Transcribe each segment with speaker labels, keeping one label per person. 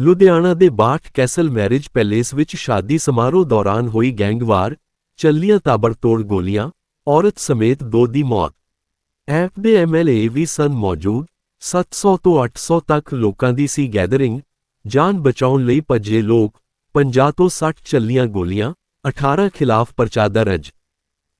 Speaker 1: ਲੁਧਿਆਣਾ ਦੇ Bath Castell marriage palace ਵਿੱਚ ਸ਼ਾਦੀ ਸਮਾਰੋਹ ਦੌਰਾਨ ਹੋਈ ਗੈਂਗਵਾਰ, ਚੱਲੀਆਂ ਤਾਬੜਤੋੜ ਗੋਲੀਆਂ, ਔਰਤ ਸਮੇਤ ਦੋ ਦੀ ਮੌਤ। ਐਫ ਦੇ ਐਮਐਲਏ ਵੀ ਸਨ ਮੌਜੂਦ 700 ਤੋਂ 800 ਤੱਕ ਲੋਕਾਂ ਦੀ ਸੀ ਗੈਦਰਿੰਗ, ਜਾਨ ਬਚਾਉਣ ਲਈ ਭੱਜੇ ਲੋਕ 50 ਤੋਂ 60 ਚੱਲੀਆਂ ਗੋਲੀਆਂ 18 ਖਿਲਾਫ ਪਰਚਾ ਦਰਜ।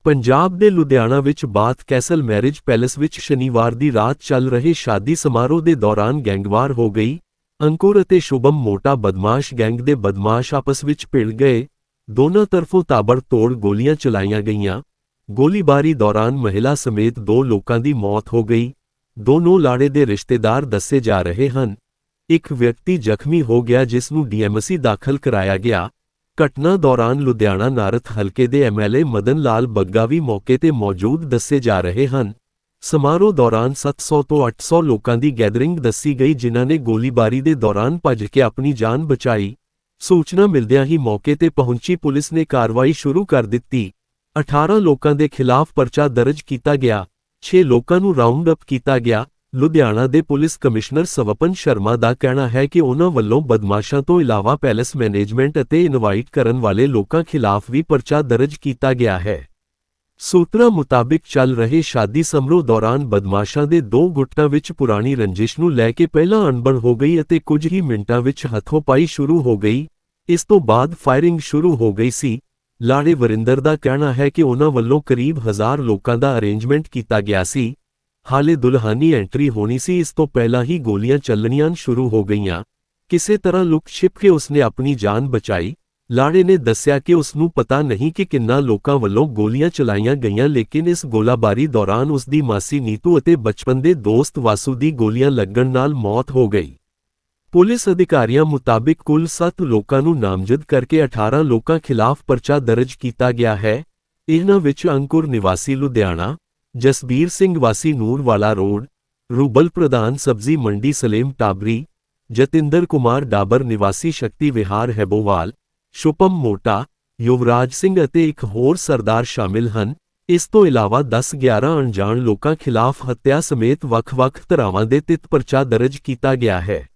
Speaker 1: ਪੰਜਾਬ ਦੇ ਲੁਧਿਆਣਾ ਵਿੱਚ ਬਾਥ ਕੈਸਲ ਮੈਰਿਜ ਪੈਲੇਸ ਵਿੱਚ ਸ਼ਨੀਵਾਰ ਦੀ ਰਾਤ ਚੱਲ ਰਹੇ ਸ਼ਾਦੀ ਸਮਾਰੋਹ ਦੇ ਦੌਰਾਨ ਗੈਂਗਵਾਰ ਹੋ ਗਈ। ਅੰਕੁਰ ਅਤੇ ਸ਼ੁਭਮ ਮੋਟਾ ਬਦਮਾਸ਼ ਗੈਂਗ ਦੇ ਬਦਮਾਸ਼ ਆਪਸ ਵਿੱਚ ਭਿੜ ਗਏ। ਦੋਨਾਂ ਤਰਫੋਂ ਤਾਬੜਤੋੜ ਗੋਲੀਆਂ ਚਲਾਈਆਂ ਗਈਆਂ। ਗੋਲੀਬਾਰੀ ਦੌਰਾਨ ਮਹਿਲਾ ਸਮੇਤ ਦੋ ਲੋਕਾਂ ਦੀ ਮੌਤ ਹੋ ਗਈ। ਦੋਨੋਂ ਲਾੜੇ ਦੇ ਰਿਸ਼ਤੇਦਾਰ ਦੱਸੇ ਜਾ ਰਹੇ ਹਨ। ਇੱਕ ਵਿਅਕਤੀ ਜ਼ਖਮੀ ਹੋ ਗਿਆ ਜਿਸ ਨੂੰ ਡੀਐਮਸੀ ਦਾਖਲ ਕਰਾਇਆ ਗਿਆ। ਘਟਨਾ ਦੌਰਾਨ ਲੁਧਿਆਣਾ ਨਾਰਥ ਹਲਕੇ ਦੇ ਐਮਐਲਏ ਮਦਨ ਲਾਲ ਬੱਗਾ ਵੀ ਮੌਕੇ ਤੇ ਮੌਜੂਦ ਦੱਸੇ ਜਾ ਰਹੇ ਹਨ। ਸਮਾਰੋਹ ਦੌਰਾਨ 700 ਤੋਂ 800 ਲੋਕਾਂ ਦੀ ਗੈਦਰਿੰਗ ਦੱਸੀ ਗਈ, ਜਿਨ੍ਹਾਂ ਨੇ ਗੋਲੀਬਾਰੀ ਦੇ ਦੌਰਾਨ ਭੱਜ ਕੇ ਆਪਣੀ ਜਾਨ ਬਚਾਈ। ਸੂਚਨਾ ਮਿਲਦਿਆਂ ਹੀ ਮੌਕੇ ਤੇ ਪਹੁੰਚੀ ਪੁਲਿਸ ਨੇ ਕਾਰਵਾਈ ਸ਼ੁਰੂ ਕਰ ਦਿੱਤੀ। 18 ਲੋਕਾਂ ਦੇ ਖਿਲਾਫ ਪਰਚਾ ਦਰਜ ਕੀਤਾ ਗਿਆ। 6 ਲੋਕਾਂ ਨੂੰ ਰਾਉਂਡ ਅਪ ਕੀਤਾ ਗਿਆ। ਲੁਧਿਆਣਾ ਦੇ ਪੁਲਿਸ ਕਮਿਸ਼ਨਰ ਸਵਪਨ ਸ਼ਰਮਾ ਦਾ ਕਹਿਣਾ ਹੈ ਕਿ ਉਹਨਾਂ ਵੱਲੋਂ ਬਦਮਾਸ਼ਾਂ ਤੋਂ ਇਲਾਵਾ ਪੈਲੇਸ ਮੈਨੇਜਮੈਂਟ ਅਤੇ ਇਨਵਾਈਟ ਕਰਨ ਵਾਲੇ ਲੋਕਾਂ ਖਿਲਾਫ ਵੀ ਪਰਚਾ ਦਰਜ ਕੀਤਾ ਗਿਆ ਹੈ। ਸੂਤਰਾਂ ਮੁਤਾਬਿਕ ਚੱਲ ਰਹੇ ਸ਼ਾਦੀ ਸਮਰੋਹ ਦੌਰਾਨ ਬਦਮਾਸ਼ਾਂ ਦੇ ਦੋ ਗੁੱਟਾਂ ਵਿੱਚ ਪੁਰਾਣੀ ਰੰਜਿਸ਼ ਨੂੰ ਲੈ ਕੇ ਪਹਿਲਾਂ ਅਣਬਣ ਹੋ ਗਈ ਅਤੇ ਕੁਝ ਹੀ ਮਿੰਟਾਂ ਵਿੱਚ ਹੱਥੋਂ-ਪਾਈ ਸ਼ੁਰੂ ਹੋ ਗਈ। ਇਸ ਤੋਂ ਬਾਅਦ ਫਾਇਰਿੰਗ ਸ਼ੁਰੂ ਹੋ ਗਈ ਸੀ। ਲਾੜੇ ਵਰਿੰਦਰ ਦਾ ਕਹਿਣਾ ਹੈ ਕਿ ਉਹਨਾਂ ਵੱਲੋਂ ਕਰੀਬ ਹਜ਼ਾਰ ਲੋਕਾਂ ਦਾ ਅਰੇਂਜਮੈਂਟ ਕੀਤਾ ਗਿਆ ਸੀ। ਹਾਲੇ ਦੁਲਹਾਨੀ ਐਂਟਰੀ ਹੋਣੀ ਸੀ, ਇਸ ਤੋਂ ਪਹਿਲਾਂ ਹੀ ਗੋਲੀਆਂ ਚੱਲਣੀਆਂ ਸ਼ੁਰੂ ਹੋ ਗਈਆਂ। ਕਿਸੇ ਤਰ੍ਹਾਂ ਲੁਕ ਛਿਪ ਕੇ ਉਸਨੇ ਆਪਣੀ ਜਾਨ ਬਚਾਈ। ਲਾੜੇ ਨੇ ਦੱਸਿਆ ਕਿ ਉਸ ਨੂੰ ਪਤਾ ਨਹੀਂ ਕਿ ਕਿੰਨਾ ਲੋਕਾਂ ਵੱਲੋਂ ਗੋਲੀਆਂ ਚਲਾਈਆਂ ਗਈਆਂ, ਲੇਕਿਨ ਇਸ ਗੋਲਾਬਾਰੀ ਦੌਰਾਨ ਉਸ ਦੀ ਮਾਸੀ ਨੀਤੂ ਅਤੇ ਬਚਪਨ ਦੇ ਦੋਸਤ ਵਾਸੂ ਦੀ ਗੋਲੀਆਂ ਲੱਗਣ ਨਾਲ ਮੌਤ ਹੋ ਗਈ। ਪੁਲਿਸ ਅਧਿਕਾਰੀਆਂ ਮੁਤਾਬਿਕ ਕੁੱਲ 7 ਲੋਕਾਂ ਨੂੰ ਨਾਮਜ਼ਦ ਕਰਕੇ 18 ਲੋਕਾਂ ਖਿਲਾਫ ਪਰਚਾ ਦਰਜ ਕੀਤਾ ਗਿਆ ਹੈ। ਇਹਨਾਂ ਵਿੱਚ ਅੰਕੁਰ ਨਿਵਾਸੀ ਲੁਧਿਆਣਾ, ਜਸਬੀਰ ਸਿੰਘ ਵਾਸੀ ਨੂਰਵਾਲਾ ਰੋਡ, ਰੂਬਲ ਪ੍ਰਧਾਨ ਸਬਜ਼ੀ ਮੰਡੀ ਸਲੇਮ ਟਾਬਰੀ, ਜਤਿੰਦਰ ਕੁਮਾਰ ਡਾਬਰ ਨਿਵਾਸੀ ਸ਼ਕਤੀ ਵਿਹਾਰ ਹੈਬੋਵਾਲ ਸ਼ੁਪਮ ਮੋਟਾ, ਯੁਵਰਾਜ ਸਿੰਘ ਅਤੇ ਇੱਕ ਹੋਰ ਸਰਦਾਰ ਸ਼ਾਮਿਲ ਹਨ। ਇਸ ਤੋਂ ਇਲਾਵਾ 10-11 ਅਣਜਾਣ ਲੋਕਾਂ ਖਿਲਾਫ ਹੱਤਿਆ ਸਮੇਤ ਵੱਖ-ਵੱਖ ਧਰਾਵਾਂ ਦੇ ਤਿੱਤ ਪਰਚਾ ਦਰਜ ਕੀਤਾ ਗਿਆ ਹੈ।